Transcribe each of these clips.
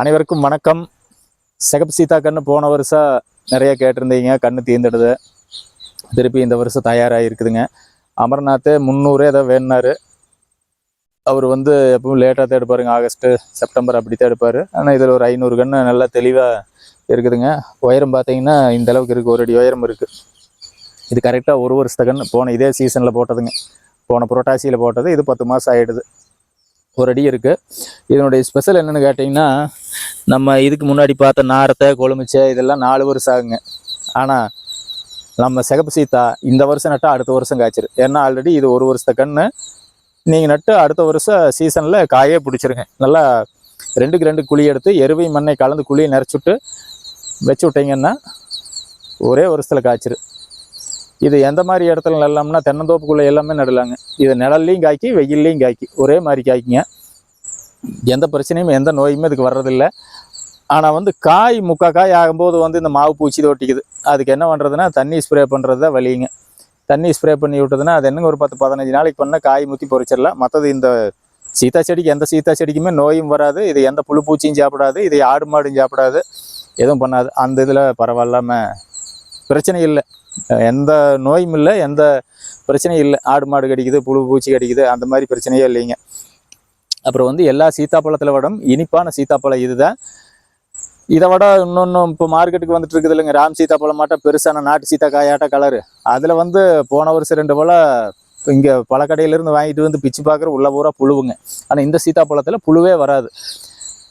அனைவருக்கும் வணக்கம். சிகப்பு சீதா கண்ணு போன வருஷம் நிறைய கேட்டிருந்தீங்க கண்ணு தீர்ந்துடுது திருப்பி இந்த வருஷம் தயாராக இருக்குதுங்க அமர்நாத் முந்நூறு ஏதோ வேணுனாரு. அவர் வந்து எப்பவும் லேட்டாக தான் எடுப்பாருங்க ஆகஸ்ட்டு செப்டம்பர் அப்படி தான் எடுப்பார் ஆனால் இதில் ஒரு ஐநூறு கன்று நல்லா தெளிவாக இருக்குதுங்க. உயரம் பார்த்தீங்கன்னா இந்த அளவுக்கு இருக்குது ஒரு அடி உயரம் இருக்குது இது கரெக்டாக ஒரு வருஷத்த கன்று போன இதே சீசனில் போட்டதுங்க. போன புரட்டாசியில் போட்டது இது பத்து மாதம் ஆகிடுது ஒரு அடி இருக்குது இதனுடைய ஸ்பெஷல் என்னென்னு கேட்டிங்கன்னா நம்ம இதுக்கு முன்னாடி பார்த்த நாரத்தை கொழுமிச்சை இதெல்லாம் நாலு வருஷம் ஆகுங்க ஆனால் நம்ம சிகப்பு சீத்தா இந்த வருஷம் நட்டால் அடுத்த வருஷம் காய்ச்சிரு. ஏன்னா ஆல்ரெடி இது ஒரு வருஷத்தை கன்று நீங்கள் நட்டு அடுத்த வருஷம் சீசனில் காயே பிடிச்சிருங்க. நல்லா ரெண்டுக்கு ரெண்டு குழி எடுத்து எருவை மண்ணை கலந்து குழியை நிறச்சுட்டு வச்சு விட்டீங்கன்னா ஒரே வருஷத்தில் காய்ச்சிரு. இது எந்த மாதிரி இடத்துல நடலாம்னா தென்னந்தோப்புக்குள்ளே எல்லாமே நடலாங்க இது நிழல்லையும் காய்க்கி வெயில்லையும் காய்க்கி. ஒரே மாதிரி காய்க்குங்க. எந்த பிரச்சனையும் எந்த நோயுமே இதுக்கு வர்றதில்லை. ஆனால் வந்து காய் முக்கா காய் ஆகும்போது வந்து இந்த மாவு பூச்சி தொட்டிக்குது அதுக்கு என்ன பண்ணுறதுன்னா தண்ணி ஸ்ப்ரே பண்ணுறது தான் வழிங்க. தண்ணி ஸ்ப்ரே பண்ணி விட்டதுன்னா அது என்னங்க ஒரு பத்து பதினஞ்சு நாளைக்கு பண்ணால் காய் முத்தி பொறிச்சிடலாம். மற்றது இந்த சீத்தா செடிக்கு எந்த சீத்தா செடிக்குமே நோயும் வராது. இது எந்த புழு பூச்சியும் சாப்பிடாது. இது ஆடு மாடும் சாப்பிடாது. எதுவும் பண்ணாது. அந்த இதில் பரவாயில்லாமல் பிரச்சனை இல்லை. எந்த நோயும் இல்லை எந்த பிரச்சனையும் இல்லை. ஆடு மாடு கடிக்குது புழு பூச்சி கடிக்குது அந்த மாதிரி பிரச்சனையே இல்லைங்க. அப்புறம் வந்து எல்லா சீத்தாப்பழத்தில் விடம் இனிப்பான சீத்தாப்பழம் இதுதான். இதை விட இன்னொன்று இப்போ மார்க்கெட்டுக்கு வந்துட்டு இருக்குது இல்லைங்க. ராம் சீத்தாப்பழம் மாட்டம் பெருசான நாட்டு சீத்தா காயாட்ட கலரு அதில் வந்து போன வருஷம் ரெண்டு பழம் இங்கே பழக்கடையிலேருந்து வாங்கிட்டு வந்து பிச்சு பார்க்குற உள்ள பூரா புழுவுங்க. ஆனால் இந்த சீத்தாப்பழத்தில் புழுவே வராது.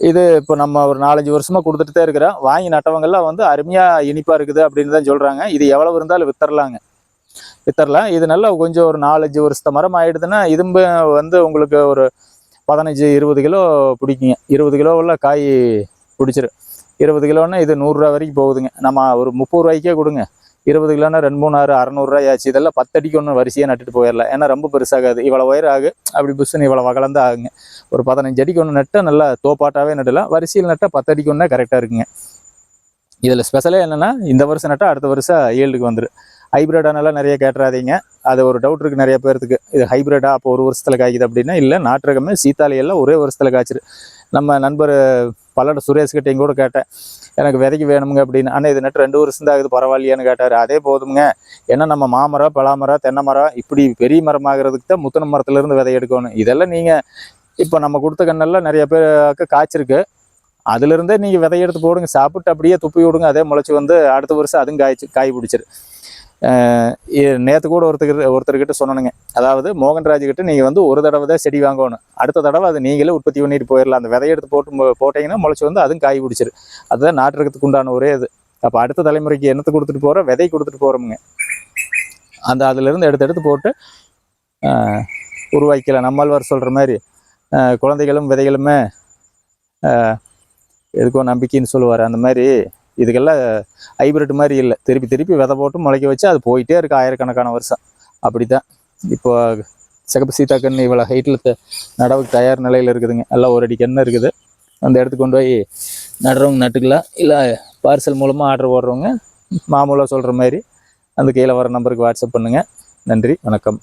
இது இப்போ நம்ம ஒரு நாலஞ்சு வருஷமாக கொடுத்துட்டு இருக்கிறோம். வாங்கி நட்டவங்கெல்லாம் வந்து அருமையாக இனிப்பாக இருக்குது அப்படின்னு தான் சொல்கிறாங்க இது எவ்வளவு இருந்தாலும் வித்தரலாங்க. வித்தரலாம். இது நல்லா கொஞ்சம் ஒரு நாலஞ்சு வருஷத்த மரம் ஆயிடுதுன்னா இதும்பு வந்து உங்களுக்கு ஒரு பதினஞ்சு இருபது கிலோ பிடிக்குங்க. இருபது கிலோவில் காய் பிடிச்சிரு இருபது கிலோன்னா இது நூறுரூவா வரைக்கும் போகுதுங்க. நம்ம ஒரு முப்பது ரூபாய்க்கே கொடுங்க. இருபது கிலோனா ரெண்டு மூணு ஆறு அறநூறுரூவா ஆச்சு. இதெல்லாம் பத்தடிக்கு ஒன்று வரிசையாக நட்டுட்டு போயிடலாம் ஏன்னா ரொம்ப பெருசாகாது. இவ்வளோ உயரம் ஆகு அப்படி புஷ்ஷுன்னு இவ்வளோ வகலந்து ஆகுங்க. ஒரு பதினஞ்சு அடிக்கு ஒன்று நட்டால் நல்லா தோப்பாட்டாவே நட்டலாம். வரிசையில் நட்டால் பத்தடிக்கு ஒன்றா கரெக்டாக இருக்குங்க. இதில் ஸ்பெஷலே என்னென்னா இந்த வருஷம் நட்டால் அடுத்த வருஷம் ஏழுக்கு வந்துடும் ஹைப்ரிடானெல்லாம் நிறைய கேட்டுறாதீங்க. அது ஒரு டவுட் இருக்குது நிறைய பேர்த்துக்கு. இது ஹைப்ரிடா அப்போ ஒரு வருஷத்தில் காய்க்குது அப்படின்னா இல்லை நாட்டு ரகமே சீத்தாலையெல்லாம் எல்லாம் ஒரே வருஷத்தில் காய்ச்சிரு நம்ம நண்பர் பல்லட சுரேஷ் கிட்டையும் கூட கேட்டேன். எனக்கு விதைக்கு வேணுங்க அப்படின்னு. ஆனால் இது நட்டு ரெண்டு வருஷம் தான் ஆகுது பரவாயில்லையான்னு கேட்டார். அதே போதுங்க ஏன்னா நம்ம மாமரம் பலாமரம் தென்னை மரம் இப்படி பெரிய மரம் ஆகிறதுக்கு தான் முத்தன மரத்துலேருந்து விதை எடுக்கணும். இதெல்லாம் நீங்கள் இப்போ நம்ம கொடுத்த கண்ணெல்லாம் நிறைய பேருக்கு காய்ச்சிருக்கு. அதுலேருந்தே நீங்கள் விதை எடுத்து போடுங்க. சாப்பிட்டு அப்படியே துப்பி விடுங்க. அதே முளைச்சி வந்து அடுத்த வருஷம் அதுவும் காய்ச்சி காய் பிடிச்சிரு. நேற்று கூட ஒருத்தர் ஒருத்தர்கிட்ட சொன்னனுங்க. அதாவது மோகன்ராஜ் கிட்ட நீங்கள் வந்து ஒரு தடவை தான் செடி வாங்கணும். அடுத்த தடவை அதை நீங்களே உற்பத்தி பண்ணிட்டு போயிடலாம். அந்த விதையை எடுத்து போட்டு போட்டிங்கன்னா முளைச்சி வந்து அதுவும் காய் பிடிச்சிரு அதுதான் நாட்டுறதுக்கு உண்டான ஒரே இது. அப்போ அடுத்த தலைமுறைக்கு என்னத்தை கொடுத்துட்டு போகிறோம் விதை கொடுத்துட்டு போகிறோமுங்க அந்த அதுலேருந்து எடுத்து எடுத்து போட்டு உருவாக்கலாம் உருவாக்கிக்கலாம் நம்மாழ்வார் சொல்கிற மாதிரி குழந்தைகளும் விதைகளுமே எதுக்கோ நம்பிக்கைன்னு சொல்லுவார். அந்த மாதிரி இதுக்கெல்லாம் ஹைபிரிட் மாதிரி இல்லை. திருப்பி திருப்பி விதை போட்டு முளைக்க வச்சு அது போயிட்டே இருக்கு ஆயிரக்கணக்கான வருஷம். அப்படி தான் இப்போ சிகப்பு சீத்தா இவ்வளோ ஹைட்டில் நடவுக்கு தயார் நிலையில் இருக்குதுங்க. எல்லாம் ஒரு அடி கன்று இருக்குது. அந்த இடத்துக்கு கொண்டு போய் நடுறவங்க நட்டுக்கலாம். இல்லை பார்சல் மூலமாக ஆர்டர் போடுறவங்க மாமூலாக சொல்கிற மாதிரி அந்த கீழே வர நம்பருக்கு வாட்ஸ்அப் பண்ணுங்கள் நன்றி வணக்கம்.